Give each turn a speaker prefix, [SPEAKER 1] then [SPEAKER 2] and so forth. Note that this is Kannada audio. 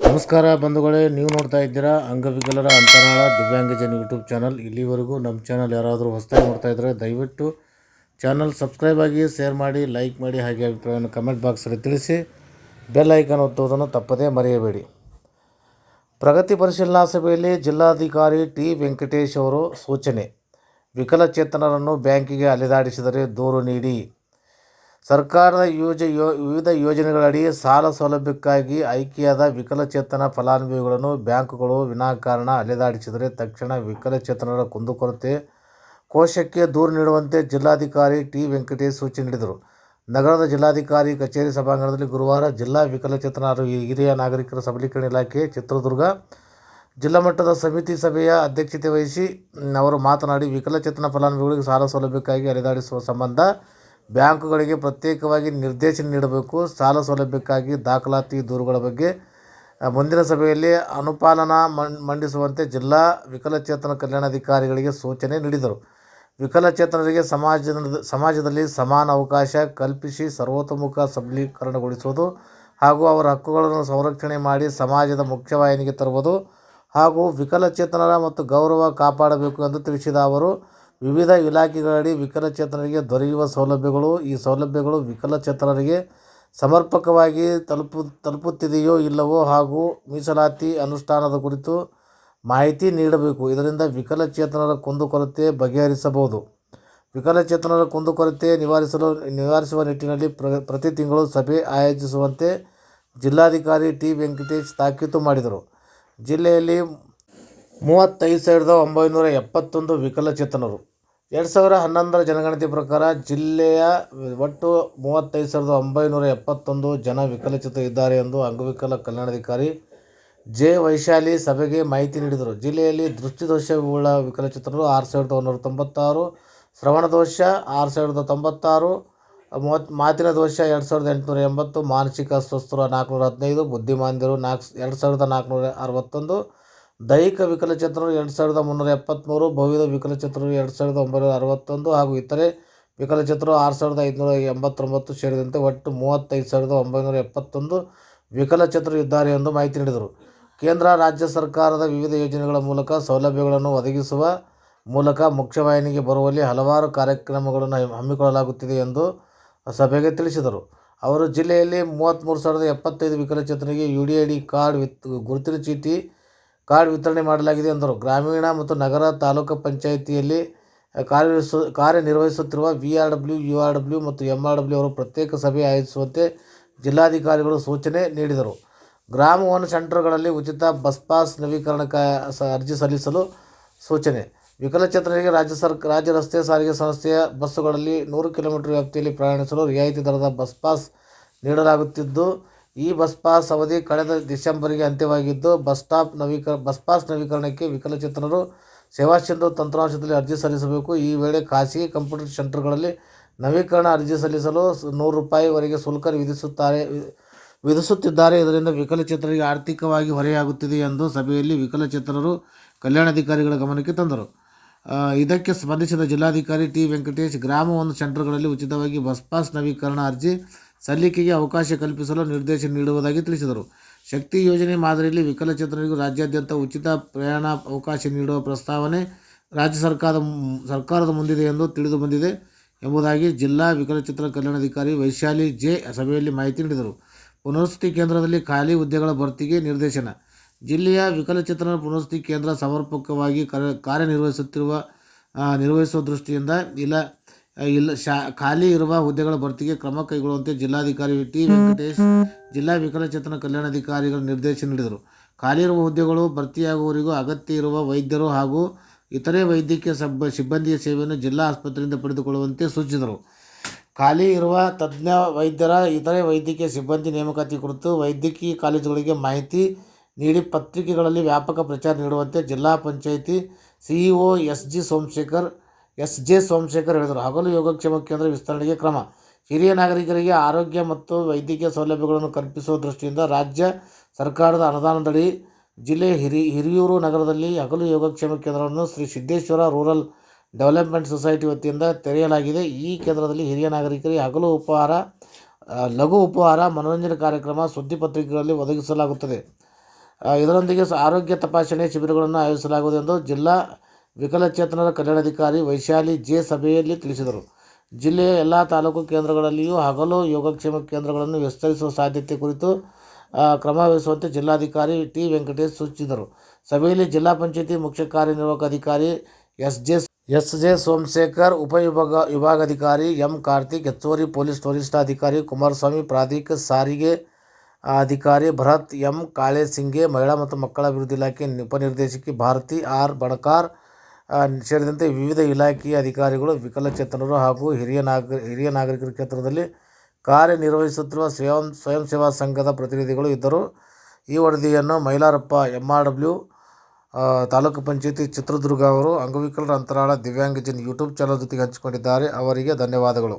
[SPEAKER 1] ನಮಸ್ಕಾರ ಬಂಧುಗಳೇ, ನೀವು ನೋಡ್ತಾ ಇದ್ದೀರಾ ಅಂಗವಿಕಲರ ಅಂತರಾಳ ದಿವ್ಯಾಂಗಜನ ಯೂಟ್ಯೂಬ್ ಚಾನಲ್. ಇಲ್ಲಿವರೆಗೂ ನಮ್ಮ ಚಾನಲ್ ಯಾರಾದರೂ ಹೊಸದಾಗಿ ನೋಡ್ತಾ ಇದ್ದರೆ ದಯವಿಟ್ಟು ಚಾನಲ್ ಸಬ್ಸ್ಕ್ರೈಬ್ ಆಗಿ, ಶೇರ್ ಮಾಡಿ, ಲೈಕ್ ಮಾಡಿ, ಹಾಗೆ ಅಭಿಪ್ರಾಯವನ್ನು ಕಮೆಂಟ್ ಬಾಕ್ಸಲ್ಲಿ ತಿಳಿಸಿ, ಬೆಲ್ ಐಕನ್ ಒತ್ತುವುದನ್ನು ತಪ್ಪದೇ ಮರೆಯಬೇಡಿ. ಪ್ರಗತಿ ಪರಿಶೀಲನಾ ಸಭೆಯಲ್ಲಿ ಜಿಲ್ಲಾಧಿಕಾರಿ ಟಿ. ವೆಂಕಟೇಶ್ ಅವರು ಸೂಚನೆ, ವಿಕಲಚೇತನರನ್ನು ಬ್ಯಾಂಕಿಗೆ ಅಲೆದಾಡಿಸಿದರೆ ದೂರು ನೀಡಿ. ಸರ್ಕಾರದ ಯೋಜ ಯೋ ವಿವಿಧ ಯೋಜನೆಗಳಡಿ ಸಾಲ ಸೌಲಭ್ಯಕ್ಕಾಗಿ ಆಯ್ಕೆಯಾದ ವಿಕಲಚೇತನ ಫಲಾನುಭವಿಗಳನ್ನು ಬ್ಯಾಂಕುಗಳು ವಿನಾಕಾರಣ ಅಲೆದಾಡಿಸಿದರೆ ತಕ್ಷಣ ವಿಕಲಚೇತನರ ಕುಂದುಕೊರತೆ ಕೋಶಕ್ಕೆ ದೂರು ನೀಡುವಂತೆ ಜಿಲ್ಲಾಧಿಕಾರಿ ಟಿ. ವೆಂಕಟೇಶ್ ಸೂಚನೆ ನೀಡಿದರು. ನಗರದ ಜಿಲ್ಲಾಧಿಕಾರಿ ಕಚೇರಿ ಸಭಾಂಗಣದಲ್ಲಿ ಗುರುವಾರ ಜಿಲ್ಲಾ ವಿಕಲಚೇತನರು ಹಿರಿಯ ನಾಗರಿಕರ ಸಬಲೀಕರಣ ಇಲಾಖೆ ಚಿತ್ರದುರ್ಗ ಜಿಲ್ಲಾ ಮಟ್ಟದ ಸಮಿತಿ ಸಭೆಯ ಅಧ್ಯಕ್ಷತೆ ವಹಿಸಿ ಅವರು ಮಾತನಾಡಿ, ವಿಕಲಚೇತನ ಫಲಾನುಭವಿಗಳಿಗೆ ಸಾಲ ಸೌಲಭ್ಯಕ್ಕಾಗಿ ಅಲೆದಾಡಿಸುವ ಸಂಬಂಧ ಬ್ಯಾಂಕುಗಳಿಗೆ ಪ್ರತ್ಯೇಕವಾಗಿ ನಿರ್ದೇಶನ ನೀಡಬೇಕು, ಸಾಲ ಸೌಲಭ್ಯಕ್ಕಾಗಿ ದಾಖಲಾತಿ ದೂರುಗಳ ಬಗ್ಗೆ. ಮುಂದಿನ ಸಭೆಯಲ್ಲಿ ಅನುಪಾಲನಾ ಮಂಡಿಸುವಂತೆ ಜಿಲ್ಲಾ ವಿಕಲಚೇತನ ಕಲ್ಯಾಣಾಧಿಕಾರಿಗಳಿಗೆ ಸೂಚನೆ ನೀಡಿದರು. ವಿಕಲಚೇತನರಿಗೆ ಸಮಾಜದ, ಸಮಾಜದಲ್ಲಿ ಸಮಾನ ಅವಕಾಶ ಕಲ್ಪಿಸಿ ಸರ್ವತೋಮುಖ ಸಬಲೀಕರಣಗೊಳಿಸುವುದು ಹಾಗೂ ಅವರ ಹಕ್ಕುಗಳನ್ನು ಸಂರಕ್ಷಣೆ ಮಾಡಿ ಸಮಾಜದ ಮುಖ್ಯವಾಹಿನಿಗೆ ತರುವುದು ಹಾಗೂ ವಿಕಲಚೇತನರ ಮತ್ತು ಗೌರವ ಕಾಪಾಡಬೇಕು ಎಂದು ತಿಳಿಸಿದ ಅವರು ವಿವಿಧ ಇಲಾಖೆಗಳಡಿ ವಿಕಲಚೇತನರಿಗೆ ದೊರೆಯುವ ಸೌಲಭ್ಯಗಳು, ಈ ಸೌಲಭ್ಯಗಳು ವಿಕಲಚೇತನರಿಗೆ ಸಮರ್ಪಕವಾಗಿ ತಲುಪು, ತಲುಪುತ್ತಿದೆಯೋ ಇಲ್ಲವೋ ಹಾಗೂ ಮೀಸಲಾತಿ ಅನುಷ್ಠಾನದ ಕುರಿತು ಮಾಹಿತಿ ನೀಡಬೇಕು. ಇದರಿಂದ ವಿಕಲಚೇತನರ ಕುಂದುಕೊರತೆ ಬಗೆಹರಿಸಬಹುದು. ವಿಕಲಚೇತನರ ಕುಂದುಕೊರತೆ ನಿವಾರಿಸಲು, ನಿವಾರಿಸುವ ನಿಟ್ಟಿನಲ್ಲಿ ಪ್ರ, ಪ್ರತಿ ತಿಂಗಳು ಸಭೆ ಆಯೋಜಿಸುವಂತೆ ಜಿಲ್ಲಾಧಿಕಾರಿ ಟಿ ವೆಂಕಟೇಶ್ ತಾಕೀತು ಮಾಡಿದರು. ಜಿಲ್ಲೆಯಲ್ಲಿ ಮೂವತ್ತೈದು ಸಾವಿರದ ಒಂಬೈನೂರ ಎಪ್ಪತ್ತೊಂದು ವಿಕಲಚೇತನರು. ಎರಡು ಸಾವಿರ ಹನ್ನೊಂದರ ಜನಗಣತಿ ಪ್ರಕಾರ ಜಿಲ್ಲೆಯ ಒಟ್ಟು ಮೂವತ್ತೈದು ಸಾವಿರದ ಒಂಬೈನೂರ ಎಪ್ಪತ್ತೊಂದು ಜನ ವಿಕಲಚೇತ ಇದ್ದಾರೆ ಎಂದು ಅಂಗವಿಕಲ ಕಲ್ಯಾಣಾಧಿಕಾರಿ ಜೆ ವೈಶಾಲಿ ಸಭೆಗೆ ಮಾಹಿತಿ ನೀಡಿದರು. ಜಿಲ್ಲೆಯಲ್ಲಿ ದೃಷ್ಟಿದೋಷವುಳ್ಳ ವಿಕಲಚೇತನರು ಆರು ಸಾವಿರದ ಒಂಬೈನೂರ ತೊಂಬತ್ತಾರು ಶ್ರವಣ ದೋಷ ಆರು ಸಾವಿರದ ತೊಂಬತ್ತಾರು, ಮೂವತ್ತು ಮಾತಿನ ದೋಷ ಎರಡು ಸಾವಿರದ ಎಂಟುನೂರ ಎಂಬತ್ತು, ಮಾನಸಿಕ ಅಸ್ವಸ್ಥರು ನಾಲ್ಕುನೂರ ಹದಿನೈದು, ಬುದ್ಧಿಮಾಂದ್ಯರು ನಾಲ್ಕು, ಎರಡು ಸಾವಿರದ ನಾಲ್ಕುನೂರ ಅರವತ್ತೊಂದು ದೈಹಿಕ ವಿಕಲಚೇತನರು ಎರಡು ಸಾವಿರದ ಮುನ್ನೂರ ಎಪ್ಪತ್ತ್ಮೂರು ಭವ್ಯದ ವಿಕಲಚೇತನರು ಎರಡು ಸಾವಿರದ ಒಂಬೈನೂರ ಅರವತ್ತೊಂದು ಹಾಗೂ ಇತರೆ ವಿಕಲಚೇತನರು ಆರು ಸಾವಿರದ ಐದುನೂರ ಎಂಬತ್ತೊಂಬತ್ತು ಸೇರಿದಂತೆ ಒಟ್ಟು ಮೂವತ್ತೈದು ಸಾವಿರದ ಒಂಬೈನೂರ ಎಪ್ಪತ್ತೊಂದು ವಿಕಲಚೇತನರು ಇದ್ದಾರೆ ಎಂದು ಮಾಹಿತಿ ನೀಡಿದರು. ಕೇಂದ್ರ, ರಾಜ್ಯ ಸರ್ಕಾರದ ವಿವಿಧ ಯೋಜನೆಗಳ ಮೂಲಕ ಸೌಲಭ್ಯಗಳನ್ನು ಒದಗಿಸುವ ಮೂಲಕ ಮುಖ್ಯವಾಹಿನಿಗೆ ಬರುವಲ್ಲಿ ಹಲವಾರು ಕಾರ್ಯಕ್ರಮಗಳನ್ನು ಹಮ್ಮಿಕೊಳ್ಳಲಾಗುತ್ತಿದೆ ಎಂದು ಸಭೆಗೆ ತಿಳಿಸಿದರು. ಅವರು ಜಿಲ್ಲೆಯಲ್ಲಿ ಮೂವತ್ತ್ಮೂರು ಸಾವಿರದ ಎಪ್ಪತ್ತೈದು ವಿಕಲಚೇತನರಿಗೆ U D I D card with, ಗುರುತಿನ ಚೀಟಿ ಕಾರ್ಡ್ ವಿತರಣೆ ಮಾಡಲಾಗಿದೆ ಎಂದರು. ಗ್ರಾಮೀಣ ಮತ್ತು ನಗರ ತಾಲೂಕು ಪಂಚಾಯಿತಿಯಲ್ಲಿ ಕಾರ್ಯನಿರ್ವಹಿಸು, ಕಾರ್ಯನಿರ್ವಹಿಸುತ್ತಿರುವ V R W, U R W ಮತ್ತು ಎಂ ಆರ್ ಡಬ್ಲ್ಯೂ ಅವರು ಪ್ರತ್ಯೇಕ ಸಭೆ ಆಯೋಜಿಸುವಂತೆ ಜಿಲ್ಲಾಧಿಕಾರಿಗಳು ಸೂಚನೆ ನೀಡಿದರು. ಗ್ರಾಮ ಒನ್ ಸೆಂಟರ್ಗಳಲ್ಲಿ ಉಚಿತ ಬಸ್ ಪಾಸ್ ನವೀಕರಣಕ್ಕೆ ಅರ್ಜಿ ಸಲ್ಲಿಸಲು ಸೂಚನೆ. ವಿಕಲಚೇತನರಿಗೆ ರಾಜ್ಯ ಸರ್ಕ ರಾಜ್ಯ ರಸ್ತೆ ಸಾರಿಗೆ ಸಂಸ್ಥೆಯ ಬಸ್ಸುಗಳಲ್ಲಿ ನೂರು ಕಿಲೋಮೀಟರ್ ವ್ಯಾಪ್ತಿಯಲ್ಲಿ ಪ್ರಯಾಣಿಸಲು ರಿಯಾಯಿತಿ ದರದ ಬಸ್ ಪಾಸ್ ನೀಡಲಾಗುತ್ತಿದ್ದು ಈ ಬಸ್ ಪಾಸ್ ಅವಧಿ ಕಳೆದ ಡಿಸೆಂಬರ್ಗೆ ಅಂತ್ಯವಾಗಿದ್ದು, ಬಸ್ ಸ್ಟಾಪ್ ನವೀಕರ, ಬಸ್ ಪಾಸ್ ನವೀಕರಣಕ್ಕೆ ವಿಕಲಚೇತನರು ಸೇವಾ ತಂತ್ರಾಂಶದಲ್ಲಿ ಅರ್ಜಿ ಸಲ್ಲಿಸಬೇಕು. ಈ ವೇಳೆ ಖಾಸಗಿ ಕಂಪ್ಯೂಟರ್ ಸೆಂಟರ್ಗಳಲ್ಲಿ ನವೀಕರಣ ಅರ್ಜಿ ಸಲ್ಲಿಸಲು ನೂರು ರೂಪಾಯಿವರೆಗೆ ಶುಲ್ಕ ವಿಧಿಸುತ್ತಾರೆ ವಿಧಿಸುತ್ತಿದ್ದಾರೆ. ಇದರಿಂದ ವಿಕಲಚೇತನರಿಗೆ ಆರ್ಥಿಕವಾಗಿ ಹೊರೆಯಾಗುತ್ತಿದೆ ಎಂದು ಸಭೆಯಲ್ಲಿ ವಿಕಲಚೇತನರು, ಕಲ್ಯಾಣಾಧಿಕಾರಿಗಳ ಗಮನಕ್ಕೆ ತಂದರು. ಇದಕ್ಕೆ ಸ್ಪಂದಿಸಿದ ಜಿಲ್ಲಾಧಿಕಾರಿ ಟಿ ವೆಂಕಟೇಶ್ ಗ್ರಾಮ ಒಂದು ಸೆಂಟರ್ಗಳಲ್ಲಿ ಉಚಿತವಾಗಿ ಬಸ್ ಪಾಸ್ ನವೀಕರಣ ಅರ್ಜಿ ಸಲ್ಲಿಕೆಗೆ ಅವಕಾಶ ಕಲ್ಪಿಸಲು ನಿರ್ದೇಶನ ನೀಡುವುದಾಗಿ ತಿಳಿಸಿದರು. ಶಕ್ತಿ ಯೋಜನೆ ಮಾದರಿಯಲ್ಲಿ ವಿಕಲಚೇತನರಿಗೂ ರಾಜ್ಯಾದ್ಯಂತ ಉಚಿತ ಪ್ರಯಾಣ ಅವಕಾಶ ನೀಡುವ ಪ್ರಸ್ತಾವನೆ ರಾಜ್ಯ ಸರ್ಕಾರದ ಸರ್ಕಾರದ ಮುಂದಿದೆ ಎಂದು ತಿಳಿದು ಬಂದಿದೆ ಎಂಬುದಾಗಿ ಜಿಲ್ಲಾ ವಿಕಲಚೇತನ ಕಲ್ಯಾಣಾಧಿಕಾರಿ ವೈಶಾಲಿ ಜೆ ಸಭೆಯಲ್ಲಿ ಮಾಹಿತಿ ನೀಡಿದರು. ಪುನರ್ವಸತಿ ಕೇಂದ್ರದಲ್ಲಿ ಖಾಲಿ ಹುದ್ದೆಗಳ ಭರ್ತಿಗೆ ನಿರ್ದೇಶನ. ಜಿಲ್ಲೆಯ ವಿಕಲಚೇತನ ಪುನರ್ವಸತಿ ಕೇಂದ್ರ ಸಮರ್ಪಕವಾಗಿ ಕಾರ್ಯ ಕಾರ್ಯನಿರ್ವಹಿಸುತ್ತಿರುವ ನಿರ್ವಹಿಸುವ ದೃಷ್ಟಿಯಿಂದ ಇಲ್ಲ ಇಲ್ಲ, ಶಾ, ಖಾಲಿ ಇರುವ ಹುದ್ದೆಗಳ ಭರ್ತಿಗೆ ಕ್ರಮ ಕೈಗೊಳ್ಳುವಂತೆ ಜಿಲ್ಲಾಧಿಕಾರಿ ಟಿ. ವೆಂಕಟೇಶ್, ಜಿಲ್ಲಾ ವಿಕಲಚೇತನ ಕಲ್ಯಾಣಾಧಿಕಾರಿಗಳು ನಿರ್ದೇಶನ ನೀಡಿದರು. ಖಾಲಿ ಇರುವ ಹುದ್ದೆಗಳು ಭರ್ತಿಯಾಗುವವರಿಗೂ ಅಗತ್ಯ ಇರುವ ವೈದ್ಯರು ಹಾಗೂ ಇತರೆ ವೈದ್ಯಕೀಯ ಸಬ್, ಸಿಬ್ಬಂದಿಯ ಸೇವೆಯನ್ನು ಜಿಲ್ಲಾ ಆಸ್ಪತ್ರೆಯಿಂದ ಪಡೆದುಕೊಳ್ಳುವಂತೆ ಸೂಚಿಸಿದರು. ಖಾಲಿ ಇರುವ ತಜ್ಞ ವೈದ್ಯರ, ಇತರೆ ವೈದ್ಯಕೀಯ ಸಿಬ್ಬಂದಿ ನೇಮಕಾತಿ ಕುರಿತು ವೈದ್ಯಕೀಯ ಕಾಲೇಜುಗಳಿಗೆ ಮಾಹಿತಿ ನೀಡಿ ಪತ್ರಿಕೆಗಳಲ್ಲಿ ವ್ಯಾಪಕ ಪ್ರಚಾರ ನೀಡುವಂತೆ Zilla panchayat CEO S G Somashekar S. J. Somashekar ಹೇಳಿದರು. ಹಗಲು ಯೋಗಕ್ಷೇಮ ಕೇಂದ್ರ ವಿಸ್ತರಣೆಗೆ ಕ್ರಮ. ಹಿರಿಯ ನಾಗರಿಕರಿಗೆ ಆರೋಗ್ಯ ಮತ್ತು ವೈದ್ಯಕೀಯ ಸೌಲಭ್ಯಗಳನ್ನು ಕಲ್ಪಿಸುವ ದೃಷ್ಟಿಯಿಂದ ರಾಜ್ಯ ಸರ್ಕಾರದ ಅನುದಾನದಡಿ ಜಿಲ್ಲೆ ಹಿರಿ, ಹಿರಿಯೂರು ನಗರದಲ್ಲಿ ಹಗಲು ಯೋಗಕ್ಷೇಮ ಕೇಂದ್ರವನ್ನು Shri Siddeshwara rural development society ವತಿಯಿಂದ ತೆರೆಯಲಾಗಿದೆ. ಈ ಕೇಂದ್ರದಲ್ಲಿ ಹಿರಿಯ ನಾಗರಿಕರಿಗೆ ಹಗಲು ಉಪಹಾರ ಲಘು ಉಪಹಾರ, ಮನೋರಂಜನೆ ಕಾರ್ಯಕ್ರಮ, ಸುದ್ದಿ ಪತ್ರಿಕೆಗಳಲ್ಲಿ ಒದಗಿಸಲಾಗುತ್ತದೆ. ಇದರೊಂದಿಗೆ ಆರೋಗ್ಯ ತಪಾಸಣೆ ಶಿಬಿರಗಳನ್ನು ಆಯೋಜಿಸಲಾಗುವುದು ಎಂದು ಜಿಲ್ಲಾ ವಿಕಲಚೇತನರ ಕಲ್ಯಾಣಾಧಿಕಾರಿ ವೈಶಾಲಿ ಜೆ ಸಭೆಯಲ್ಲಿ ತಿಳಿಸಿದರು. ಜಿಲ್ಲೆಯ ಎಲ್ಲ ತಾಲೂಕು ಕೇಂದ್ರಗಳಲ್ಲಿಯೂ ಹಗಲು ಯೋಗಕ್ಷೇಮ ಕೇಂದ್ರಗಳನ್ನು ವಿಸ್ತರಿಸುವ ಸಾಧ್ಯತೆ ಕುರಿತು ಕ್ರಮ ವಹಿಸುವಂತೆ ಜಿಲ್ಲಾಧಿಕಾರಿ ಟಿ ವೆಂಕಟೇಶ್ ಸೂಚಿಸಿದರು. ಸಭೆಯಲ್ಲಿ ಜಿಲ್ಲಾ ಪಂಚಾಯಿತಿ ಮುಖ್ಯ ಕಾರ್ಯನಿರ್ವಾಹಕ ಅಧಿಕಾರಿ S J S J Somashekar ಉಪವಿಭಾಗ ವಿಭಾಗಾಧಿಕಾರಿ ಎಂ ಕಾರ್ತಿಕ್, ಹೆಚ್ಚುವರಿ ಪೊಲೀಸ್ ವರಿಷ್ಠಾಧಿಕಾರಿ ಕುಮಾರಸ್ವಾಮಿ, ಪ್ರಾಧಿಕ ಸಾರಿಗೆ ಅಧಿಕಾರಿ ಭರತ್ ಎಂ ಕಾಳೆಸಿಂಗೆ ಮಹಿಳಾ ಮತ್ತು ಮಕ್ಕಳ ಅಭಿವೃದ್ಧಿ ಇಲಾಖೆ ಉಪನಿರ್ದೇಶಕಿ ಭಾರತಿ ಆರ್ ಬಣಕಾರ್ ಸೇರಿದಂತೆ ವಿವಿಧ ಇಲಾಖೆಯ ಅಧಿಕಾರಿಗಳು ವಿಕಲಚೇತನರು ಹಾಗೂ ಹಿರಿಯ ನಾಗರಿ, ಹಿರಿಯ ನಾಗರಿಕರ ಕ್ಷೇತ್ರದಲ್ಲಿ ಕಾರ್ಯನಿರ್ವಹಿಸುತ್ತಿರುವ ಸ್ವಯಂ ಸ್ವಯಂ ಸೇವಾ ಸಂಘದ ಪ್ರತಿನಿಧಿಗಳು ಇದ್ದರು. ಈ ವರದಿಯನ್ನು Mylarappa M R W taluk panchayat Chitradurga ಅವರು ಅಂಗವಿಕಲರ ಅಂತರಾಳ ದಿವ್ಯಾಂಗಜನ್ ಯೂಟ್ಯೂಬ್ ಚಾನಲ್ ಜೊತೆಗೆ ಹಂಚಿಕೊಂಡಿದ್ದಾರೆ. ಅವರಿಗೆ ಧನ್ಯವಾದಗಳು.